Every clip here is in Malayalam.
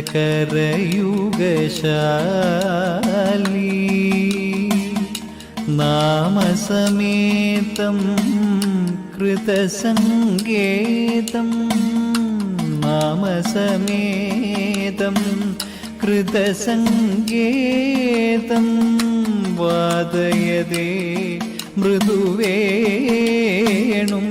ശങ്കരയുഗശാലി നാമസമേതം कृतसङ्गेतं नामसमेतं कृतसङ्गेतं वादयदे मृदुवेणुम्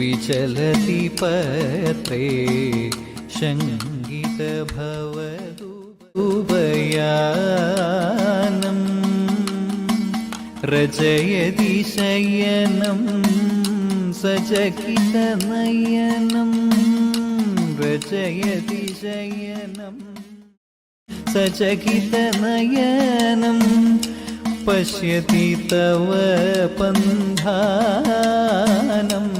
विचलति पत्रे शङ्गितभवतु उभयानम् रचयति शयनं सचकितनयनं रचयति शयनं सचकितनयनं पश्यति तव पन्धानम्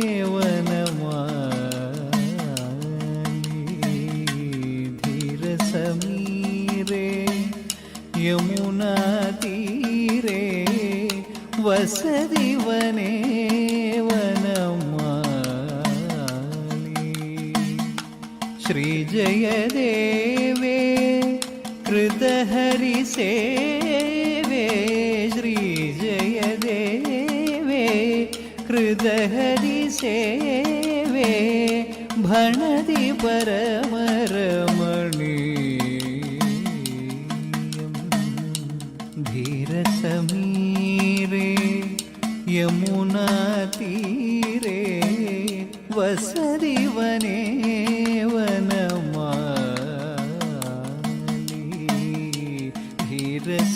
जय जय हरि जयदेवे कृतहरिसेवे श्रीजयदेवे कृतहरिसेवे भणति यमुना तीरे यमुनातीरे वने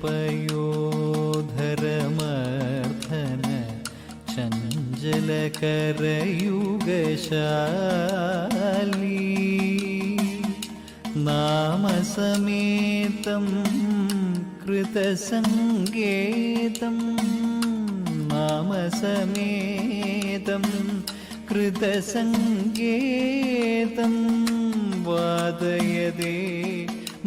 പയോധരമർദ്ധന ചഞ്ചലകരയുഗശാലീ നാമസമേതം कृतसङ्गेतं നാമസമേതം कृतसङ्गेतं वादयदे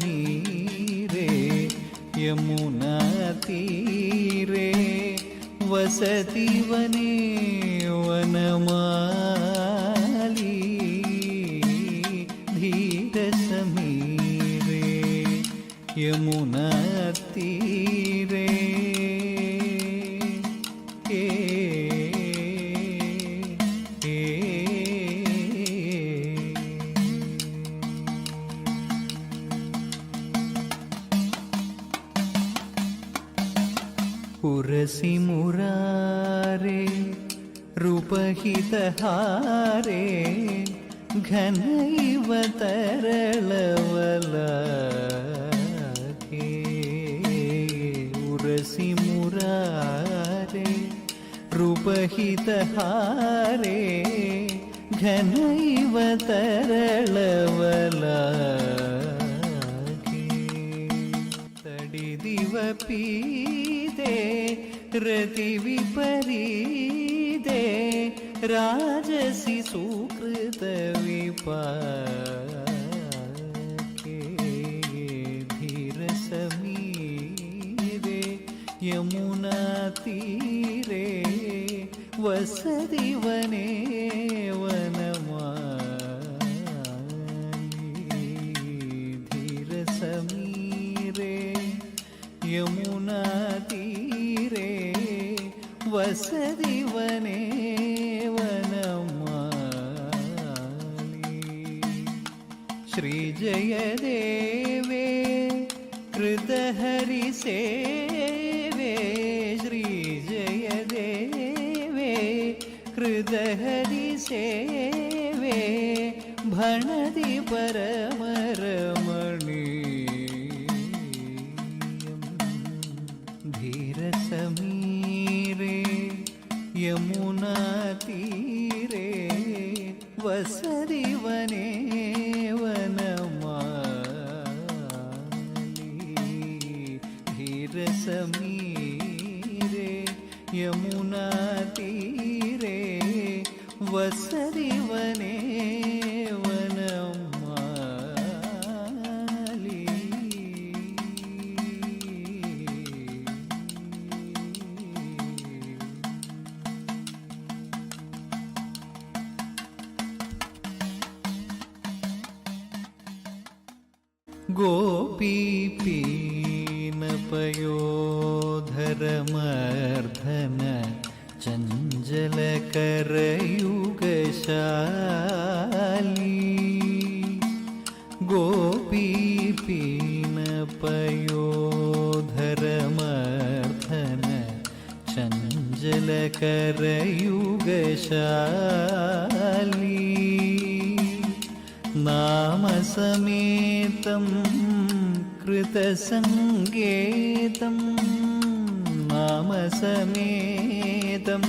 మీరే యమునా తీరే वसति वने वनमा ಘನೈವ ತರಳವಲಕೆ ಉರಸಿ ಮುರಾರೆ ರೂಪಹಿತಹಾರೆ ಘನೈವ ತರಳವಲಕೆ ತಡಿದಿವ ಪೀದೆ ರತಿ ವಿಪರೀದೆ राजसि सुकृत पाके धीर समीरे यमुना तीरे वसति वने वन दहरी सेवे भणदि परम रमणीयम् धीर समीरे यमुनातीरे वसरि वने समीरे यमुना तीरे വസരിവനേ चाली गोपी पीन पयोधरमर्थन चञ्जलकरयुगशाली नामसमेतं कृतसङ्केतं नामसमेतम्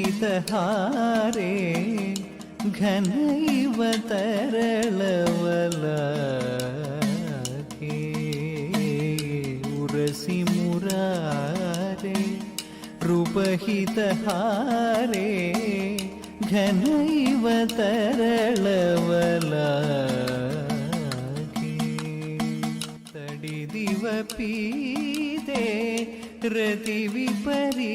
ಕಿತಹಾರೆ ಘನೈವ ತರಳವಲ ಉರಸಿ ಮುರಾರೆ ರೂಪಹಿತಹಾರೆ ಘನೈವ ತರಳವಲ ತಡಿದಿವ ಪೀದೆ ರತಿ ವಿಪರೀ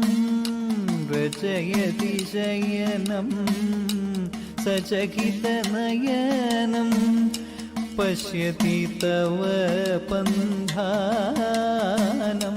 പ്രചയതി ശയനം സചകിതനയനം പശ്യതി തവ പന്ധാനം